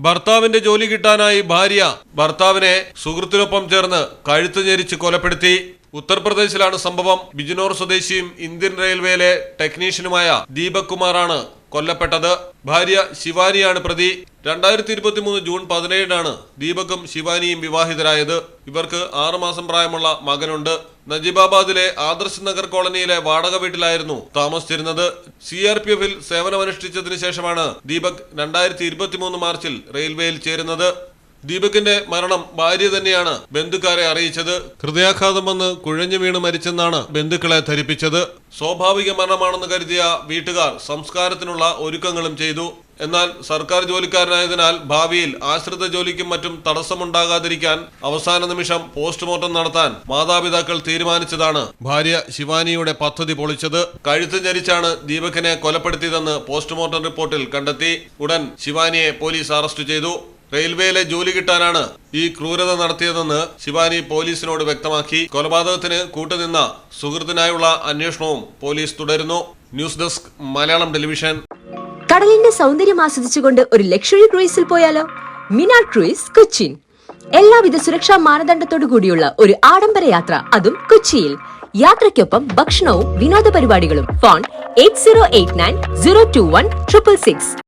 ഭർത്താവിന്റെ ജോലി കിട്ടാനായി ഭാര്യ ഭർത്താവിനെ സുഹൃത്തിനൊപ്പം ചേർന്ന് കഴുത്ത് ഞെരിച്ച് കൊലപ്പെടുത്തി. ഉത്തർപ്രദേശിലാണ് സംഭവം. ബിജ്നോർ സ്വദേശിയും ഇന്ത്യൻ റെയിൽവേയിലെ ടെക്നീഷ്യനുമായ ദീപക് കുമാറാണ് കൊല്ലപ്പെട്ടത്. ഭാര്യ ശിവാനിയാണ് പ്രതി. രണ്ടായിരത്തി ഇരുപത്തി മൂന്ന് ജൂൺ പതിനേഴിനാണ് ദീപകും ശിവാനിയും വിവാഹിതരായത്. ഇവർക്ക് ആറുമാസം പ്രായമുള്ള മകനുണ്ട്. നജീബാബാദിലെ ആദർശ് നഗർ കോളനിയിലെ വാടക വീട്ടിലായിരുന്നു താമസിച്ചിരുന്നത്. സി ആർ പി എഫിൽ സേവനമനുഷ്ഠിച്ചതിനു ശേഷമാണ് ദീപക് രണ്ടായിരത്തി ഇരുപത്തിമൂന്ന് മാർച്ചിൽ റെയിൽവേയിൽ ചേരുന്നത്. ദീപകിന്റെ മരണം ഭാര്യ തന്നെയാണ് ബന്ധുക്കാരെ അറിയിച്ചത്. ഹൃദയാഘാതം വന്ന് കുഴഞ്ഞു വീണ് മരിച്ചെന്നാണ് ബന്ധുക്കളെ ധരിപ്പിച്ചത്. സ്വാഭാവിക മരണമാണെന്ന് കരുതിയ വീട്ടുകാർ സംസ്കാരത്തിനുള്ള ഒരുക്കങ്ങളും ചെയ്തു. എന്നാൽ സർക്കാർ ജോലിക്കാരനായതിനാൽ ഭാവിയിൽ ആശ്രിത ജോലിക്കും മറ്റും തടസ്സമുണ്ടാകാതിരിക്കാൻ അവസാന നിമിഷം പോസ്റ്റ്മോർട്ടം നടത്താൻ മാതാപിതാക്കൾ തീരുമാനിച്ചതാണ് ഭാര്യ ശിവാനിയുടെ പദ്ധതി പൊളിച്ചത്. കഴുത്ത് ഞരിച്ചാണ് ദീപകിനെ കൊലപ്പെടുത്തിയതെന്ന് പോസ്റ്റ്മോർട്ടം റിപ്പോർട്ടിൽ കണ്ടെത്തി. ഉടൻ ശിവാനിയെ പോലീസ് അറസ്റ്റ് ചെയ്തു. റെയിൽവേയിലെ ജോലി കിട്ടാനാണ് ഈ ക്രൂരത നടത്തിയതെന്ന് ശിവാനി പോലീസിനോട് വ്യക്തമാക്കി. കൊലപാതകത്തിന് കൂട്ടുനിന്ന സുഹൃത്തിനായുള്ള അന്വേഷണവും പോലീസ് തുടരുന്നു. News desk Malayalam television. കടലിന്റെ സൗന്ദര്യം ആസ്വദിച്ചുകൊണ്ട് ഒരു ലക്ഷറി ക്രൂയിസിൽ പോയാലോ? മിനാ ക്രൂയിസ് കൊച്ചിൻ എല്ലാവിധ സുരക്ഷാ മാനദണ്ഡത്തോടു കൂടിയുള്ള ഒരു ആഡംബര യാത്ര അതും കൊച്ചിയിൽ. യാത്രയ്ക്കൊപ്പം ഭക്ഷണവും വിനോദ പരിപാടികളും. Phone eight zero eight nine zero two one triple six.